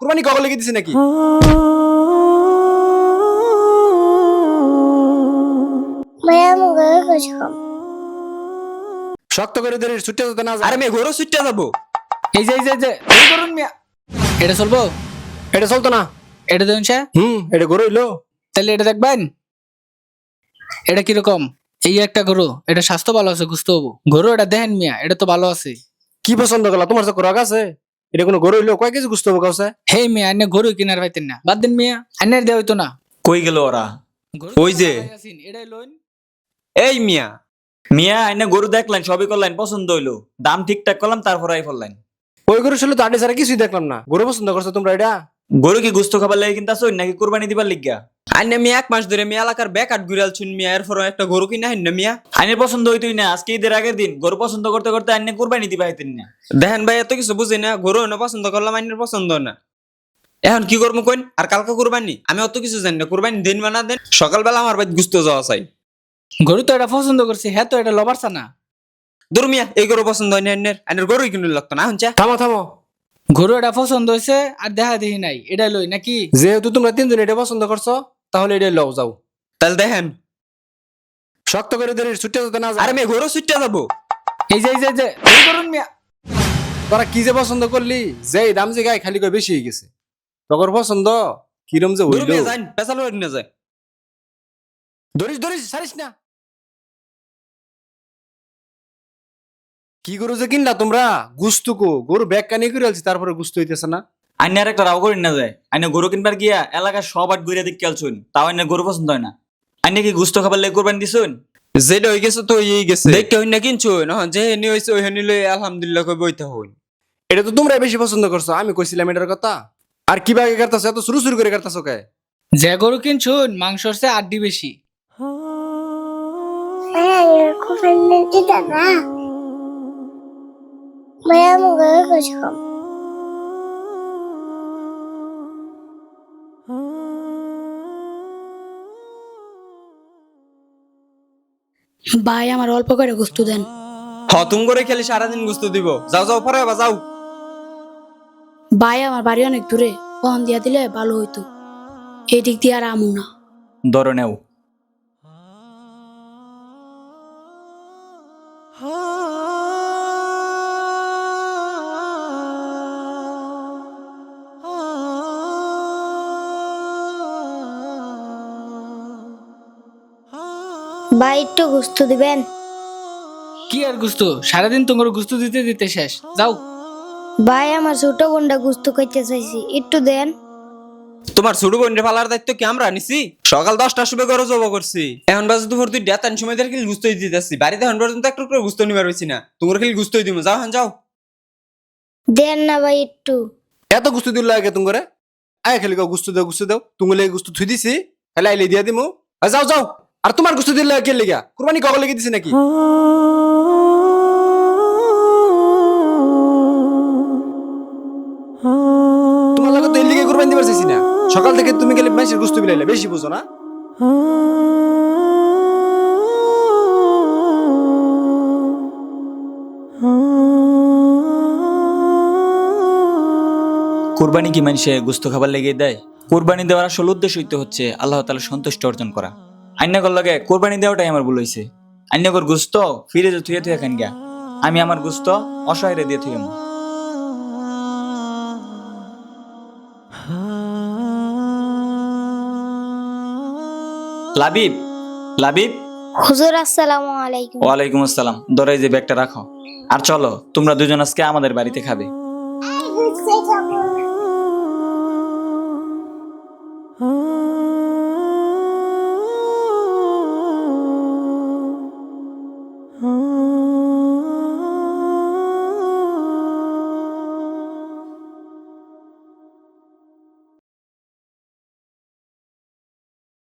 কুরবানি কখন লেগে দিছে নাকি? শক্ত করে ধরে ছুটে যেতে না আরে মেয়ে ঘরও সুইটটা যাব। এই যে এই যে এই যে এই করুন মিয়া। এটা চলবো? এটা চলতো না। এটা দেখুন সে? হুম এটা গরু হইল। তাহলে এটা দেখবেন? এটা কীরকম? এই একটা গরু এটা স্বাস্থ্য ভালো আছে গুস্ত হব। গরু এটা দেখেন মিয়া এটা তো ভালো আছে। কি পছন্দ করলা? তোমার তো রাগ আছে। এটা কোনো গরু হইল? কয় কেজি গুস্ত হবে কাউসে হে মিয়া আনে গরু কিনার পাইতেন না। বাদ দিন মিয়া আনের দেওয়া হইতো না। কই গেল ওরা? ওই যে। এটাই লইন। এই মিয়া মিয়া আইনে গরু দেখলেন সবই করলেন পছন্দ হইল। দাম ঠিকঠাক করলাম তারপর আই ফেললেন। ওই গরু ছিল তো আড্ডি ছাড়া কিছুই দেখলাম না। গরু পছন্দ করছ তোমরা এটা? গরু কি গুস্ত খাবার লাগে কিন্তু আসুন নাকি কুরবানি দিবার লিগা? আইনে মিয়া এক মাস ধরে মিয়া এলাকার বেকার ঘুরাল মিয়া এরপর একটা গরু কিনা না মিয়া। আইনের পছন্দ হইতোই না আজকে ঈদের আগের দিন গরু পছন্দ করতে করতে আইনে কুরবানি দিবা হইতেন না। দেখেন ভাই এত কিছু বুঝি না গরু পছন্দ করলাম আইনের পছন্দ না। এখন কি করব কইন? আর কালকে কুরবানি? আমি অত কিছু জানি না কুরবানি দিন দেন সকালবেলা আমার বাড়ি গুস্ত যাওয়া চাই। গরু তো এটা পছন্দ করছে হ্যাঁ তো এটা লবার না দূর মিয়া এই গরু পছন্দ হয় না আইনের আইনের গরুই কিনে লাগতো না হচ্ছে থামো থামো। গরু এটা পছন্দ হয়েছে আর দেখা দেখি নাই এটা লই নাকি? যেহেতু তোমরা তিনজন এটা পছন্দ করছ তাহলে এটা লও যাও। তাহলে দেখেন। শক্ত করে ধরে ছুটে যেতে না আরে মেয়ে গরু সুইটটা যাব। এই যে এই যে এই যে এই করুন মিয়া। তোরা কি যে পছন্দ করলি যে দাম যে গায়ে খালি করে বেশি হয়ে গেছে। তখন পছন্দ কিরম যে হইল। যান পেছালো না যায় ধরিস ধরিস ছাড়িস না। কি গরু যে কিনলা তোমরা? গুস্তুকো। গরু ব্যাগ কানি করে আলছি তারপরে গুস্তু হইতেছে না। আইনে আর একটা রাও করেন না যায়। আইনে গরু কিনবার গিয়া এলাকার সব আট ঘুরে দিক খেলছুন তাও আইনে গরু পছন্দ হয় না। আইনে কি গুস্ত খাবার লাগে কুরবানি দিছুন? যেটা হয়ে গেছে তো হয়েই গেছে। দেখতে হইন না কিনছো না যে হেনি হয়েছে ওই হেনি লই আলহামদুলিল্লাহ কই বইতে হইন। এটা তো তোমরাই বেশি পছন্দ করছ আমি কইছিলাম এটার কথা। আর কি বাগে করতেছো এত শুরু শুরু করে করতেছো কে? যে গরু কিনছুন মাংসর চেয়ে আড্ডি বেশি। ভাই আমার অল্প করে গোস্ত দেন। হতুম তুমি করে খেলি সারাদিন গুস্ত দিব। যাও যাও পরে বা যাও। ভাই আমার বাড়ি অনেক দূরে। ফোন দিয়া দিলে ভালো হইতো। এই দিক দিয়ে আর আমু না। ধরো নেও। ভাই একটু গুস্ত দিবেন। কি আর গুস্ত? সারাদিন তোমার গুস্ত দিতে দিতে শেষ। যাও। ভাই আমার ছোট বোনটা গুস্ত খাইতে চাইছি। একটু দেন। তোমার ছোট বোনের ফালার দায়িত্ব কি আমরা নিছি? সকাল দশটার সময় ঘরে জব করছি। এখন বাজে দুপুর দুই ডেতান সময় ধরে খেলে গুস্তই দিতেছি বাড়িতে এখন পর্যন্ত একটু করে গুস্ত নিবার হয়েছি না। তোমার খেলে গুস্তই দিব। যাও হ্যাঁ যাও। দেন না ভাই একটু। এত গুস্তু দিল লাগে তুমি করে? আয় খালি গুস্তু দাও গুস্তু দাও। তুমি লেগে গুস্তু থুই দিছি। খালি আইলে দিয়া দিমু। আর যাও যাও। আর তোমার গুস্তু দিল কে লেগা? কুরবানি কখন লেগে দিছে নাকি? তোমার লাগে তো লিগে কুরবানি দিবার চাইছি না। সকাল থেকে তুমি গেলে মাইসের গুস্তু বিলাইলে, বেশি বুঝো না? কোরবানি কি মানুষে গুস্ত খাবার লেগে দেয়? কোরবানি দেওয়ার আসল উদ্দেশ্য হচ্ছে আল্লাহ তালা সন্তুষ্ট অর্জন করা। আইনাগর লগে কোরবানি দেওয়াটাই আমার ভুল হয়েছে আইনাগর গুস্ত ফিরে যে থুয়ে থুয়ে খান গিয়া। আমি আমার গুস্ত অসহায়রে দিয়ে থুয়ে লাবিব লাবিব। হুজুর আসসালামু আলাইকুম। ওয়ালাইকুম আসসালাম। দরাই যে ব্যাগটা রাখো। আর চলো তোমরা দুজন আজকে আমাদের বাড়িতে খাবে। খাব